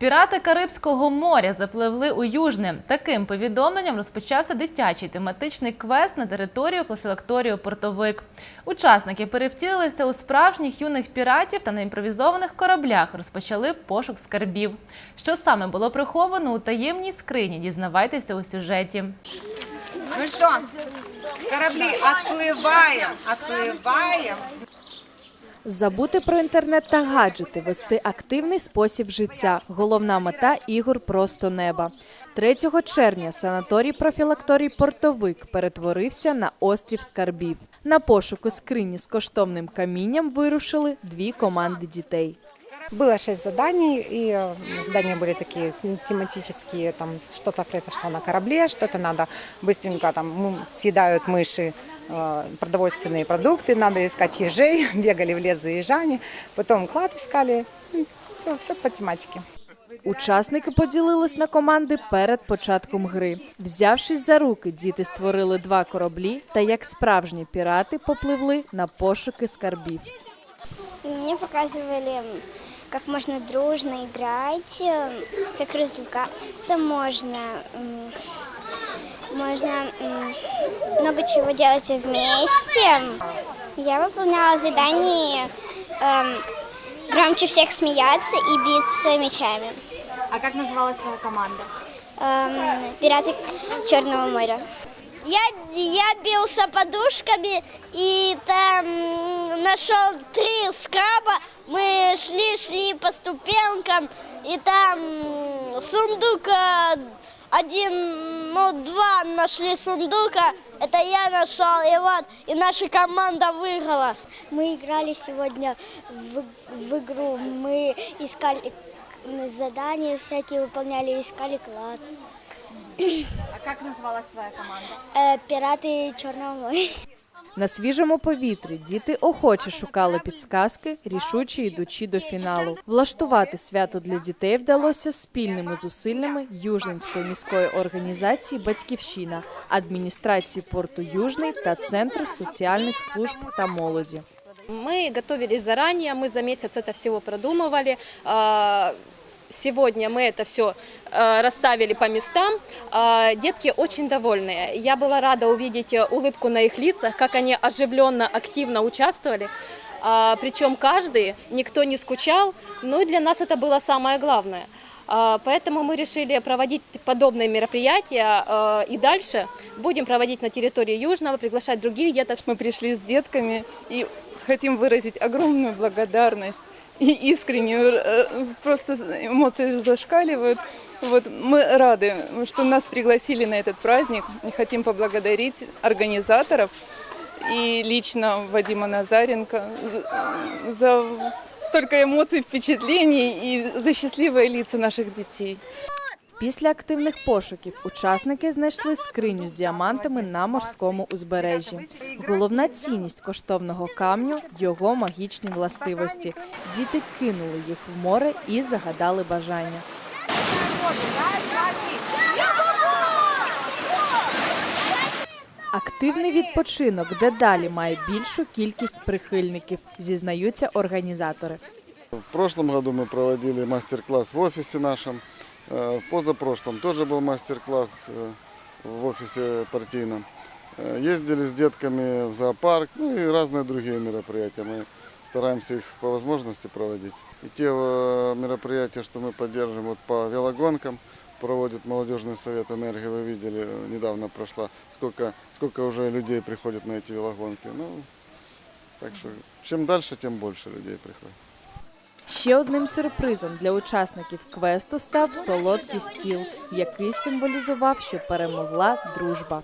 Пірати Карибського моря запливли у Южне. Таким повідомленням розпочався дитячий тематичний квест на територію профілакторію Портовик. Учасники перевтілилися у справжніх юних піратів та на імпровізованих кораблях розпочали пошук скарбів. Що саме було приховано у таємній скрині? Дізнавайтеся у сюжеті. Ну что, корабли, отплываем, отплываем. Забути про інтернет та гаджети, вести активний спосіб життя. Головна мета ігор просто неба. 3 червня санаторій профілакторій Портовик перетворився на острів скарбів. На пошуку скрині з коштовним камінням вирушили дві команди дітей. Было шесть заданий, и э, задания были такие м, тематические, там что-то произошло на корабле, что-то надо быстренько, там м, съедают мыши э, продовольственные продукты, надо искать ежей, бегали в лес за ежами, потом клад искали, все, все по тематике. Учасники поділились на команди перед початком гри. Взявшись за руки, діти створили два кораблі та як справжні пірати попливли на пошуки скарбів. Мне показывали, как можно дружно играть, э, как развлекаться можно. Можно много чего делать вместе. Я выполняла задание эм, громче всех смеяться и биться мечами. А как называлась твоя команда? Эм, Пираты Черного моря. Я, я бился подушками и там нашел три скраба. Мы шли, шли по ступенькам, и там сундук один, ну два нашли сундука. Это я нашел, и вот, и наша команда выиграла. Мы играли сегодня в, в игру. Мы искали задания всякие выполняли, искали клад. А как называлась твоя команда? Э, пираты Черного моря. На свіжому повітрі діти охоче шукали підсказки, рішуче йдучи до фіналу. Влаштувати свято для дітей вдалося спільними зусиллями Южненської міської організації Батьківщина, адміністрації порту Южний та Центру соціальних служб та молоді. Мы готовились заранее, мы за месяц это всего продумывали. Сегодня мы это все расставили по местам. А, Детки очень довольные. Я была рада увидеть э, улыбку на их лицах, как они оживленно, активно участвовали. А, Причем каждый, никто не скучал. Ну и для нас это было самое главное. А, Поэтому мы решили проводить подобные мероприятия э, и дальше будем проводить на территории Южного, приглашать других деток, Мы пришли с детками и хотим выразить огромную благодарность и искреннюю, э, просто эмоции зашкаливают. Вот, мы рады, что нас пригласили на этот праздник. И хотим поблагодарить организаторов и лично Вадима Назаренко за, за столько эмоций, впечатлений и за счастливые лица наших детей. Після активних пошуків учасники знайшли скриню з діамантами на морському узбережжі. Головна цінність коштовного камню його магічні властивості. Діти кинули їх в море і загадали бажання. Активний відпочинок дедалі має більшу кількість прихильників, зізнаються організатори. В прошлом году мы проводили мастер-класс в офисе нашем. Э, В позапрошлом тоже был мастер-класс э, в офисе партийном. Э, Ездили с детками в зоопарк, ну и разные другие мероприятия. Мы стараемся их по возможности проводить. И те мероприятия, что мы поддерживаем вот по велогонкам, проводит молодежный совет энергии, вы видели, недавно прошла, сколько, сколько уже людей приходит на эти велогонки. Ну, так что чем дальше, тем больше людей приходит. Ще одним сюрпризом для учасників квесту став солодкий стіл, який символізував, що перемогла дружба.